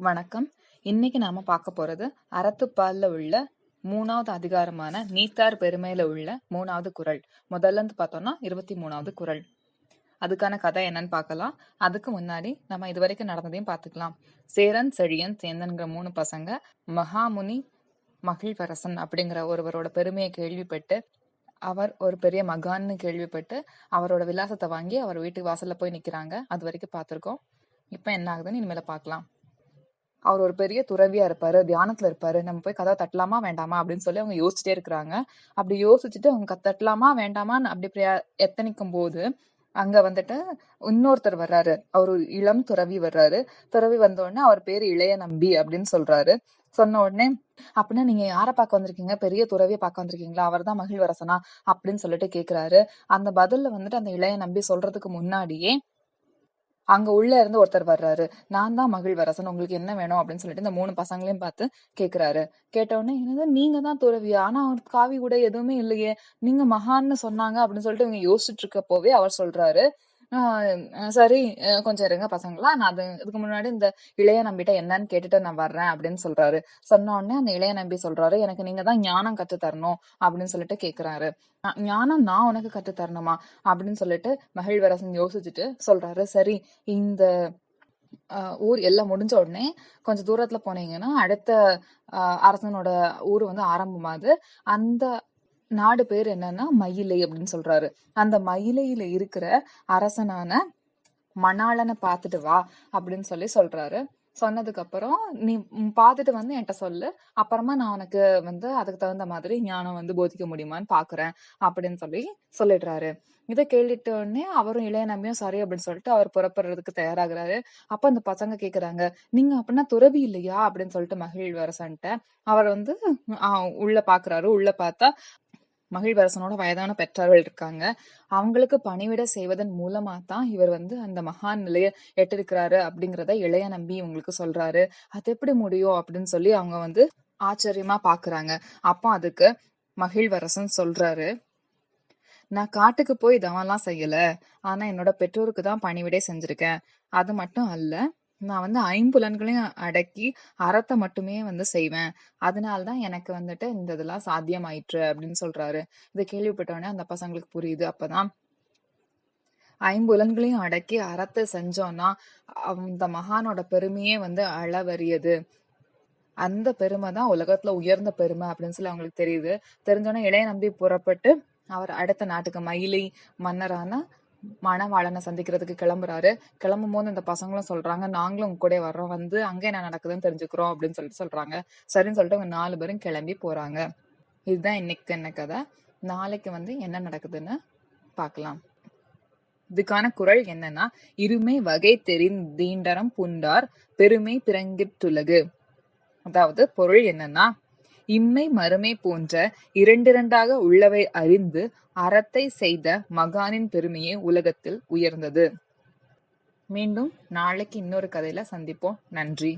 வணக்கம். இன்னைக்கு நாம பார்க்க போறது அறத்துப்பால்ல உள்ள மூணாவது அதிகாரமான நீத்தார் பெருமையில உள்ள மூணாவது குறள் முதல்ல இருந்து பார்த்தோம்னா இருபத்தி மூணாவது குறள் அதுக்கான கதை என்னன்னு பார்க்கலாம். அதுக்கு முன்னாடி நம்ம இதுவரைக்கும் நடந்ததையும் பார்த்துக்கலாம். சேரன் செழியன் சேந்தன்கிற மூணு பசங்க மகாமுனி மகிழ்வரசன் அப்படிங்கிற ஒருவரோட பெருமையை கேள்விப்பட்டு அவர் ஒரு பெரிய மகான்னு கேள்விப்பட்டு அவரோட விலாசத்தை வாங்கி அவர் வீட்டு வாசல்ல போய் நிக்கிறாங்க. அது வரைக்கும் பார்த்துருக்கோம். இப்ப என்ன ஆகுதுன்னு இனிமேல பார்க்கலாம். அவர் ஒரு பெரிய துறவியா இருப்பாரு தியானத்துல இருப்பாரு. நம்ம போய் கதை தட்டலாமா வேண்டாமா அப்படின்னு சொல்லி அவங்க யோசிச்சுட்டே இருக்கிறாங்க. அப்படி யோசிச்சுட்டு அவங்க தட்டலாமா வேண்டாமான்னு அப்படி எத்தனைக்கும் எத்தனிக்கும் போது அங்க வந்துட்டு இன்னொருத்தர் வர்றாரு. அவர் இளம் துறவி வர்றாரு. துறவி வந்த உடனே அவர் பேரு இளைய நம்பி அப்படின்னு சொல்றாரு. சொன்ன உடனே அப்படின்னா நீங்க யாரை பார்க்க வந்திருக்கீங்க? பெரிய துறவியை பார்க்க வந்திருக்கீங்களா? அவர்தான் மகிழ்வரசனா? அப்படின்னு சொல்லிட்டு கேக்குறாரு. அந்த பதில்ல வந்துட்டு அந்த இளைய நம்பி சொல்றதுக்கு முன்னாடியே அங்க உள்ள இருந்து ஒருத்தர் வர்றாரு. நான் தான் மகிழ்வரசன் உங்களுக்கு என்ன வேணும் அப்படின்னு சொல்லிட்டு இந்த மூணு பசங்களையும் பார்த்து கேக்குறாரு. கேட்ட உடனே என்னது நீங்க தான் துறவியா? ஆனா அவர் காவி கூட எதுவுமே இல்லையே. நீங்க மகான்னு சொன்னாங்க அப்படின்னு சொல்லிட்டு இவங்க யோசிச்சுட்டு இருக்கப்போவே அவர் சொல்றாரு. அஹ் சரி அஹ் கொஞ்சம் இருங்க பசங்களா. நான் அது இதுக்கு முன்னாடி இந்த இளைய நம்பிட்ட என்னன்னு கேட்டுட்டு நான் வர்றேன் அப்படின்னு சொல்றாரு. சொன்ன உடனே அந்த இளைய நம்பி சொல்றாரு எனக்கு நீங்க தான் ஞானம் கத்து தரணும் அப்படின்னு சொல்லிட்டு கேக்குறாரு. ஞானம் நான் உனக்கு கத்து தரணுமா? அப்படின்னு சொல்லிட்டு மகிழ்வரசன் யோசிச்சுட்டு சொல்றாரு. சரி இந்த ஊர் எல்லாம் முடிஞ்ச உடனே கொஞ்சம் தூரத்துல போனீங்கன்னா அடுத்த அரசனோட ஊர் வந்து ஆரம்பமாகுது அந்த நாடு பேர் என்னன்னா மயிலை அப்படின்னு சொல்றாரு. அந்த மயிலையில இருக்கிற அரசனான மணாளனை பார்த்துட்டு வா அப்படின்னு சொல்லி சொல்றாரு. சொன்னதுக்கு அப்புறம் நீ பார்த்துட்டு வந்து என்கிட்ட சொல்லு. அப்புறமா நான் உனக்கு வந்து அதுக்கு தகுந்த மாதிரி ஞானம் வந்து போதிக்க முடியுமான்னு பாக்குறேன் அப்படின்னு சொல்லி சொல்லிடுறாரு. இதை கேட்டுட்ட உடனே அவரும் இளைய நம்பியும் சரி அப்படின்னு சொல்லிட்டு அவர் புறப்படுறதுக்கு தயாராகிறாரு. அப்ப அந்த பசங்க கேக்குறாங்க நீங்க அப்படின்னா துறவி இல்லையா? அப்படின்னு சொல்லிட்டு மகிழ்வரசன்ட்ட அவர் வந்து உள்ள பாக்குறாரு. உள்ள பார்த்தா மகிழ்வரசனோட வயதான பெற்றார்கள் இருக்காங்க. அவங்களுக்கு பணிவிட செய்வதன் மூலமா தான் இவர் வந்து அந்த மகான் நிலையை எட்டிருக்கிறாரு அப்படிங்கிறத இளைய நம்பி இவங்களுக்கு சொல்றாரு. அது எப்படி முடியும் அப்படின்னு சொல்லி அவங்க வந்து ஆச்சரியமா பாக்குறாங்க. அப்போ அதுக்கு மகிழ்வரசன் சொல்றாரு நான் காட்டுக்கு போய் தவம்லாம் செய்யல. ஆனா என்னோட பெற்றோருக்கு தான் பணிவிடை செஞ்சிருக்கேன். அது மட்டும் அல்ல நான் வந்து ஐம்புலன்களையும் அடக்கி அறத்தை மட்டுமே வந்து செய்வேன். அதனால தான் எனக்கு வந்துட்டு இந்த இதெல்லாம் சாத்தியமாயிற்று அப்படின்னு சொல்றாரு. இதை கேள்விப்பட்ட உடனே அந்த பசங்களுக்கு புரியுது. அப்பதான் ஐம்புலன்களையும் அடக்கி அறத்தை செஞ்சோம்னா அந்த மகானோட பெருமையே வந்து அளவரியது அந்த பெருமை தான் உலகத்துல உயர்ந்த பெருமை அப்படின்னு சொல்லி அவங்களுக்கு தெரியுது. தெரிஞ்சோன்னே இளைய நம்பி புறப்பட்டு அவர் அடுத்த நாட்டுக்கு மயிலை மன்னரான மணவாளனை சந்திக்கிறதுக்கு கிளம்புறாரு. கிளம்பும் போது இந்த பசங்களும் சொல்றாங்க நாங்களும் உங்க கூட வர்றோம். வந்து அங்க என்ன நடக்குதுன்னு தெரிஞ்சுக்கிறோம் அப்படின்னு சொல்லிட்டு சொல்றாங்க. சரின்னு சொல்லிட்டு அவங்க நாலு பேரும் கிளம்பி போறாங்க. இதுதான் இன்னைக்கு என்ன கதை? நாளைக்கு வந்து என்ன நடக்குதுன்னு பார்க்கலாம். இதுக்கான குறள் என்னன்னா இருமை வகை தெரிந்தீண்டரம் புண்டார் பெருமை பிறங்கிட்டுலகு அதாவது பொருள் என்னன்னா இம்மை மறுமை போன்ற இரண்டிரண்டாக உள்ளவை அறிந்து அறத்தை செய்த மகானின் பெருமையே உலகத்தில் உயர்ந்தது. மீண்டும் நாளைக்கு இன்னொரு கதையில சந்திப்போம். நன்றி.